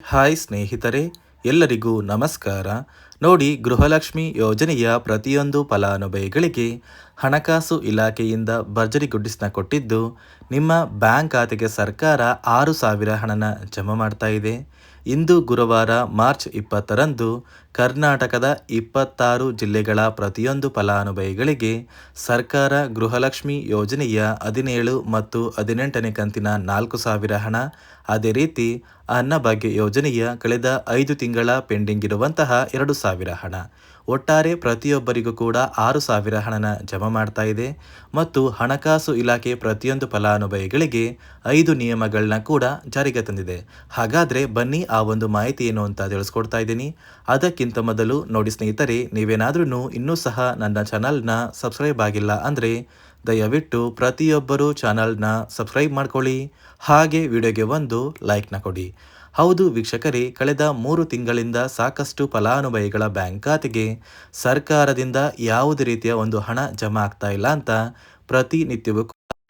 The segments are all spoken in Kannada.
ಹಾಯ್ ಸ್ನೇಹಿತರೆ, ಎಲ್ಲರಿಗೂ ನಮಸ್ಕಾರ. ನೋಡಿ, ಗೃಹಲಕ್ಷ್ಮಿ ಯೋಜನೆಯ ಪ್ರತಿಯೊಂದು ಫಲಾನುಭವಿಗಳಿಗೆ ಹಣಕಾಸು ಇಲಾಖೆಯಿಂದ ಭರ್ಜರಿ ಗುಡ್ಡಿಸ್ನ ಕೊಟ್ಟಿದ್ದು, ನಿಮ್ಮ ಬ್ಯಾಂಕ್ ಖಾತೆಗೆ ಸರ್ಕಾರ ಆರು ಸಾವಿರ ಹಣನ ಜಮಾ ಮಾಡ್ತಾ ಇದೆ. ಇಂದು ಗುರುವಾರ ಮಾರ್ಚ್ ಇಪ್ಪತ್ತರಂದು ಕರ್ನಾಟಕದ ಇಪ್ಪತ್ತಾರು ಜಿಲ್ಲೆಗಳ ಪ್ರತಿಯೊಂದು ಫಲಾನುಭವಿಗಳಿಗೆ ಸರ್ಕಾರ ಗೃಹಲಕ್ಷ್ಮಿ ಯೋಜನೆಯ ಹದಿನೇಳು ಮತ್ತು ಹದಿನೆಂಟನೇ ಕಂತಿನ ನಾಲ್ಕು ಸಾವಿರ ಹಣ. ಅದೇ ರೀತಿ ಅನ್ನಭಾಗ್ಯ ಯೋಜನೆಯ ಕಳೆದ ಐದು ತಿಂಗಳ ಪೆಂಡಿಂಗ್ ಇರುವಂತಹ ಎರಡು ಸಾವಿರ ಹಣ. ಒಟ್ಟಾರೆ ಪ್ರತಿಯೊಬ್ಬರಿಗೂ ಕೂಡ ಆರು ಸಾವಿರ ಹಣನ ಜಮಾ ಮಾಡ್ತಾ ಇದೆ ಮತ್ತು ಹಣಕಾಸು ಇಲಾಖೆ ಪ್ರತಿಯೊಂದು ಫಲಾನುಭವಿಗಳಿಗೆ ಐದು ನಿಯಮಗಳನ್ನ ಕೂಡ ಜಾರಿಗೆ ತಂದಿದೆ. ಹಾಗಾದರೆ ಬನ್ನಿ ಆ ಒಂದು ಮಾಹಿತಿ ಏನು ಅಂತ ತಿಳಿಸ್ಕೊಡ್ತಾ ಇದ್ದೀನಿ. ಅದಕ್ಕಿಂತ ಮೊದಲು ನೋಡಿ ಸ್ನೇಹಿತರೆ ನೀವೇನಾದ್ರೂ ಇನ್ನೂ ಸಹ ನನ್ನ ಚಾನಲ್ನ ಸಬ್ಸ್ಕ್ರೈಬ್ ಆಗಿಲ್ಲ ಅಂದರೆ ದಯವಿಟ್ಟು ಪ್ರತಿಯೊಬ್ಬರೂ ಚಾನಲ್ನ ಸಬ್ಸ್ಕ್ರೈಬ್ ಮಾಡ್ಕೊಳ್ಳಿ. ಹಾಗೆ ವಿಡಿಯೋಗೆ ಒಂದು ಲೈಕ್ನ ಕೊಡಿ. ಹೌದು ವೀಕ್ಷಕರೇ, ಕಳೆದ ಮೂರು ತಿಂಗಳಿಂದ ಸಾಕಷ್ಟು ಫಲಾನುಭವಿಗಳ ಬ್ಯಾಂಕ್ ಖಾತೆಗೆ ಸರ್ಕಾರದಿಂದ ಯಾವುದೇ ರೀತಿಯ ಒಂದು ಹಣ ಜಮಾ ಆಗ್ತಾ ಇಲ್ಲ ಅಂತ ಪ್ರತಿನಿತ್ಯವೂ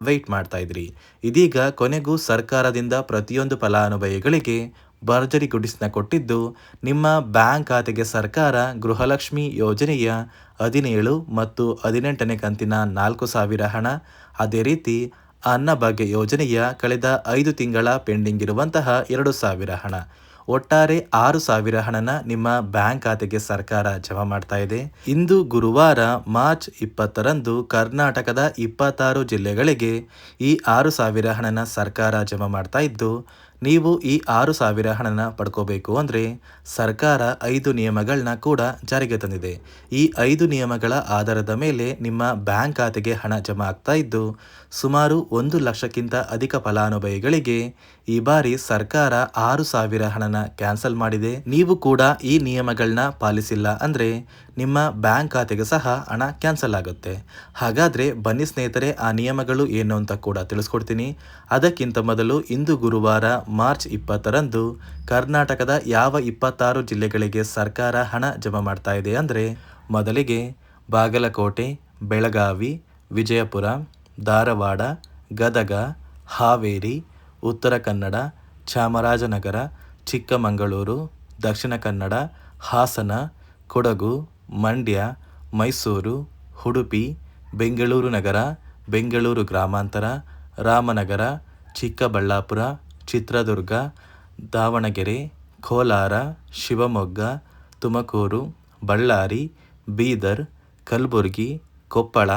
ವೆಯ್ಟ್ ಮಾಡ್ತಾ ಇದ್ರಿ. ಇದೀಗ ಕೊನೆಗೂ ಸರ್ಕಾರದಿಂದ ಪ್ರತಿಯೊಂದು ಫಲಾನುಭವಿಗಳಿಗೆ ಭರ್ಜರಿ ಗುಡಿಸ್ನ ಕೊಟ್ಟಿದ್ದು ನಿಮ್ಮ ಬ್ಯಾಂಕ್ ಖಾತೆಗೆ ಸರ್ಕಾರ ಗೃಹಲಕ್ಷ್ಮಿ ಯೋಜನೆಯ ಹದಿನೇಳು ಮತ್ತು ಹದಿನೆಂಟನೇ ಕಂತಿನ ನಾಲ್ಕು ಸಾವಿರ ಹಣ. ಅದೇ ರೀತಿ ಅನ್ನಭಾಗ್ಯ ಯೋಜನೆಯ ಕಳೆದ ಐದು ತಿಂಗಳ ಪೆಂಡಿಂಗ್ ಇರುವಂತಹ ಎರಡು ಸಾವಿರ ಹಣ. ಒಟ್ಟಾರೆ ಆರು ಸಾವಿರ ಹಣನ ನಿಮ್ಮ ಬ್ಯಾಂಕ್ ಖಾತೆಗೆ ಸರ್ಕಾರ ಜಮಾ ಮಾಡ್ತಾ ಇದೆ. ಇಂದು ಗುರುವಾರ ಮಾರ್ಚ್ ಇಪ್ಪತ್ತರಂದು ಕರ್ನಾಟಕದ ಇಪ್ಪತ್ತಾರು ಜಿಲ್ಲೆಗಳಿಗೆ ಈ ಆರು ಸಾವಿರ ಹಣನ ಸರ್ಕಾರ ಜಮಾ ಮಾಡ್ತಾ ಇದ್ದು ನೀವು ಈ ಆರು ಸಾವಿರ ಹಣನ ಪಡ್ಕೋಬೇಕು ಅಂದರೆ ಸರ್ಕಾರ ಐದು ನಿಯಮಗಳನ್ನ ಕೂಡ ಜಾರಿಗೆ ತಂದಿದೆ. ಈ ಐದು ನಿಯಮಗಳ ಆಧಾರದ ಮೇಲೆ ನಿಮ್ಮ ಬ್ಯಾಂಕ್ ಖಾತೆಗೆ ಹಣ ಜಮಾ ಆಗ್ತಾ ಇದ್ದು, ಸುಮಾರು ಒಂದು ಲಕ್ಷಕ್ಕಿಂತ ಅಧಿಕ ಫಲಾನುಭವಿಗಳಿಗೆ ಈ ಬಾರಿ ಸರ್ಕಾರ ಆರು ಸಾವಿರ ಹಣನ ಕ್ಯಾನ್ಸಲ್ ಮಾಡಿದೆ. ನೀವು ಕೂಡ ಈ ನಿಯಮಗಳನ್ನ ಪಾಲಿಸಿಲ್ಲ ಅಂದರೆ ನಿಮ್ಮ ಬ್ಯಾಂಕ್ ಖಾತೆಗೆ ಸಹ ಹಣ ಕ್ಯಾನ್ಸಲ್ ಆಗುತ್ತೆ. ಹಾಗಾದರೆ ಬನ್ನಿ ಸ್ನೇಹಿತರೆ, ಆ ನಿಯಮಗಳು ಏನು ಅಂತ ಕೂಡ ತಿಳಿಸ್ಕೊಡ್ತೀನಿ. ಅದಕ್ಕಿಂತ ಮೊದಲು ಇಂದು ಗುರುವಾರ ಮಾರ್ಚ್ ಇಪ್ಪತ್ತರಂದು ಕರ್ನಾಟಕದ ಯಾವ ಇಪ್ಪತ್ತಾರು ಜಿಲ್ಲೆಗಳಿಗೆ ಸರ್ಕಾರ ಹಣ ಜಮಾ ಮಾಡ್ತಾ ಇದೆ ಅಂದರೆ ಮೊದಲಿಗೆ ಬಾಗಲಕೋಟೆ, ಬೆಳಗಾವಿ, ವಿಜಯಪುರ, ಧಾರವಾಡ, ಗದಗ, ಹಾವೇರಿ ಉತ್ತರ ಕನ್ನಡ, ಚಾಮರಾಜನಗರ, ಚಿಕ್ಕಮಗಳೂರು, ದಕ್ಷಿಣ ಕನ್ನಡ, ಹಾಸನ, ಕೊಡಗು, ಮಂಡ್ಯ, ಮೈಸೂರು, ಉಡುಪಿ, ಬೆಂಗಳೂರು ನಗರ, ಬೆಂಗಳೂರು ಗ್ರಾಮಾಂತರ, ರಾಮನಗರ, ಚಿಕ್ಕಬಳ್ಳಾಪುರ, ಚಿತ್ರದುರ್ಗ, ದಾವಣಗೆರೆ, ಕೋಲಾರ, ಶಿವಮೊಗ್ಗ, ತುಮಕೂರು, ಬಳ್ಳಾರಿ, ಬೀದರ್, ಕಲಬುರಗಿ, ಕೊಪ್ಪಳ,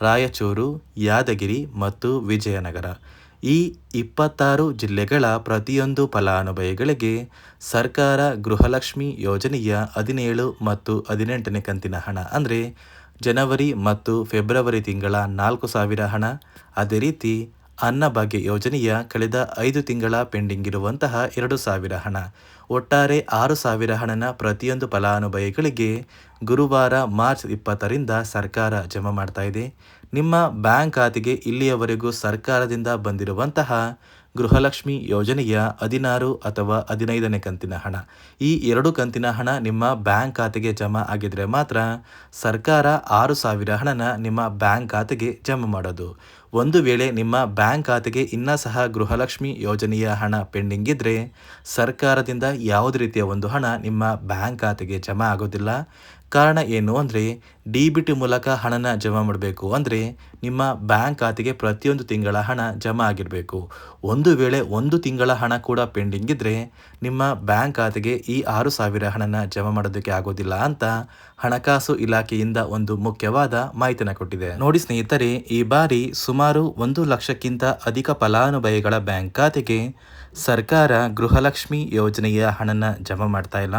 ರಾಯಚೂರು, ಯಾದಗಿರಿ ಮತ್ತು ವಿಜಯನಗರ. ಈ ಇಪ್ಪತ್ತಾರು ಜಿಲ್ಲೆಗಳ ಪ್ರತಿಯೊಂದು ಫಲಾನುಭವಿಗಳಿಗೆ ಸರ್ಕಾರ ಗೃಹಲಕ್ಷ್ಮಿ ಯೋಜನೆಯ ಹದಿನೇಳು ಮತ್ತು ಹದಿನೆಂಟನೇ ಕಂತಿನ ಹಣ, ಅಂದರೆ ಜನವರಿ ಮತ್ತು ಫೆಬ್ರವರಿ ತಿಂಗಳ ನಾಲ್ಕು ಸಾವಿರ ಹಣ. ಅದೇ ರೀತಿ ಅನ್ನಭಾಗ್ಯ ಯೋಜನೆಯ ಕಳೆದ ಐದು ತಿಂಗಳ ಪೆಂಡಿಂಗ್ ಇರುವಂತಹ ಎರಡು ಸಾವಿರ ಹಣ. ಒಟ್ಟಾರೆ ಆರು ಸಾವಿರ ಹಣನ ಪ್ರತಿಯೊಂದು ಫಲಾನುಭವಿಗಳಿಗೆ ಗುರುವಾರ ಮಾರ್ಚ್ ಇಪ್ಪತ್ತರಿಂದ ಸರ್ಕಾರ ಜಮಾ ಮಾಡ್ತಾ ನಿಮ್ಮ ಬ್ಯಾಂಕ್ ಖಾತೆಗೆ ಇಲ್ಲಿಯವರೆಗೂ ಸರ್ಕಾರದಿಂದ ಬಂದಿರುವಂತಹ ಗೃಹಲಕ್ಷ್ಮಿ ಯೋಜನೆಯ ಹದಿನಾರು ಅಥವಾ ಹದಿನೈದನೇ ಕಂತಿನ ಹಣ. ಈ ಎರಡು ಕಂತಿನ ಹಣ ನಿಮ್ಮ ಬ್ಯಾಂಕ್ ಖಾತೆಗೆ ಜಮಾ ಆಗಿದ್ರೆ ಮಾತ್ರ ಸರ್ಕಾರ ಆರು ಸಾವಿರ ಹಣನ ನಿಮ್ಮ ಬ್ಯಾಂಕ್ ಖಾತೆಗೆ ಜಮಾ ಮಾಡೋದು. ಒಂದು ವೇಳೆ ನಿಮ್ಮ ಬ್ಯಾಂಕ್ ಖಾತೆಗೆ ಇನ್ನೂ ಸಹ ಗೃಹಲಕ್ಷ್ಮಿ ಯೋಜನೆಯ ಹಣ ಪೆಂಡಿಂಗ್ ಇದ್ದರೆ ಸರ್ಕಾರದಿಂದ ಯಾವುದೇ ರೀತಿಯ ಒಂದು ಹಣ ನಿಮ್ಮ ಬ್ಯಾಂಕ್ ಖಾತೆಗೆ ಜಮಾ ಆಗೋದಿಲ್ಲ. ಕಾರಣ ಏನು ಅಂದರೆ ಡಿ ಬಿ ಟಿ ಮೂಲಕ ಹಣನ ಜಮಾ ಮಾಡಬೇಕು ಅಂದರೆ ನಿಮ್ಮ ಬ್ಯಾಂಕ್ ಖಾತೆಗೆ ಪ್ರತಿಯೊಂದು ತಿಂಗಳ ಹಣ ಜಮಾ ಆಗಿರಬೇಕು. ಒಂದು ವೇಳೆ ಒಂದು ತಿಂಗಳ ಹಣ ಕೂಡ ಪೆಂಡಿಂಗ್ ಇದ್ದರೆ ನಿಮ್ಮ ಬ್ಯಾಂಕ್ ಖಾತೆಗೆ ಈ ಆರು ಸಾವಿರ ಹಣನ ಜಮಾ ಮಾಡೋದಕ್ಕೆ ಆಗೋದಿಲ್ಲ ಅಂತ ಹಣಕಾಸು ಇಲಾಖೆಯಿಂದ ಒಂದು ಮುಖ್ಯವಾದ ಮಾಹಿತಿನ ಕೊಟ್ಟಿದೆ. ನೋಡಿ ಸ್ನೇಹಿತರೆ, ಈ ಬಾರಿ ಸುಮಾರು ಒಂದು ಲಕ್ಷಕ್ಕಿಂತ ಅಧಿಕ ಫಲಾನುಭವಿಗಳ ಬ್ಯಾಂಕ್ ಖಾತೆಗೆ ಸರ್ಕಾರ ಗೃಹಲಕ್ಷ್ಮಿ ಯೋಜನೆಯ ಹಣನ ಜಮಾ ಮಾಡ್ತಾ ಇಲ್ಲ.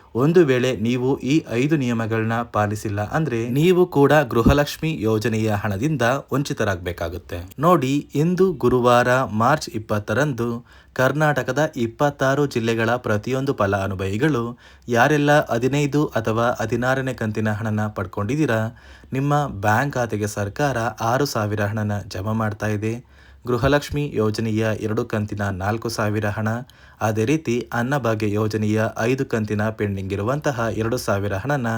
ಒಂದು ವೇಳೆ ನೀವು ಈ ಐದು ನಿಯಮಗಳನ್ನ ಪಾಲಿಸಿಲ್ಲ ಅಂದ್ರೆ ನೀವು ಕೂಡ ಗೃಹಲಕ್ಷ್ಮಿ ಯೋಜನೆಯ ಹಣದಿಂದ ವಂಚಿತರಾಗಬೇಕಾಗುತ್ತೆ. ನೋಡಿ, ಇಂದು ಗುರುವಾರ ಮಾರ್ಚ್ ಇಪ್ಪತ್ತರಂದು ಕರ್ನಾಟಕದ ಇಪ್ಪತ್ತಾರು ಜಿಲ್ಲೆಗಳ ಪ್ರತಿಯೊಂದು ಫಲಾನುಭವಿಗಳು ಯಾರೆಲ್ಲ ಹದಿನೈದು ಅಥವಾ ಹದಿನಾರನೇ ಕಂತಿನ ಹಣನ ಪಡ್ಕೊಂಡಿದ್ದೀರಾ, ನಿಮ್ಮ ಬ್ಯಾಂಕ್ ಖಾತೆಗೆ ಸರ್ಕಾರ ಆರು ಸಾವಿರ ಹಣನ ಜಮಾ ಮಾಡ್ತಾ ಇದೆ. ಗೃಹಲಕ್ಷ್ಮಿ ಯೋಜನೆಯ ಎರಡು ಕಂತಿನ ನಾಲ್ಕು ಸಾವಿರ ಹಣ. ಅದೇ ರೀತಿ ಅನ್ನಭಾಗ್ಯ ಯೋಜನೆಯ ಐದು ಕಂತಿನ ಪೆಂಡಿಂಗ್ ಇರುವಂತಹ ಎರಡು ಸಾವಿರ ಹಣನ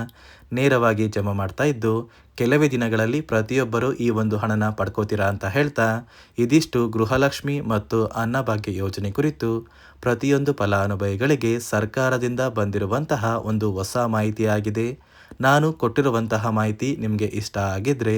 ನೇರವಾಗಿ ಜಮಾ ಮಾಡ್ತಾ ಇದ್ದು, ಕೆಲವೇ ದಿನಗಳಲ್ಲಿ ಪ್ರತಿಯೊಬ್ಬರು ಈ ಒಂದು ಹಣನ ಪಡ್ಕೋತೀರಾ ಅಂತ ಹೇಳ್ತಾ, ಇದಿಷ್ಟು ಗೃಹಲಕ್ಷ್ಮಿ ಮತ್ತು ಅನ್ನಭಾಗ್ಯ ಯೋಜನೆ ಕುರಿತು ಪ್ರತಿಯೊಂದು ಫಲಾನುಭವಿಗಳಿಗೆ ಸರ್ಕಾರದಿಂದ ಬಂದಿರುವಂತಹ ಒಂದು ಹೊಸ ಮಾಹಿತಿಯಾಗಿದೆ. ನಾನು ಕೊಟ್ಟಿರುವಂತಹ ಮಾಹಿತಿ ನಿಮಗೆ ಇಷ್ಟ ಆಗಿದ್ರೆ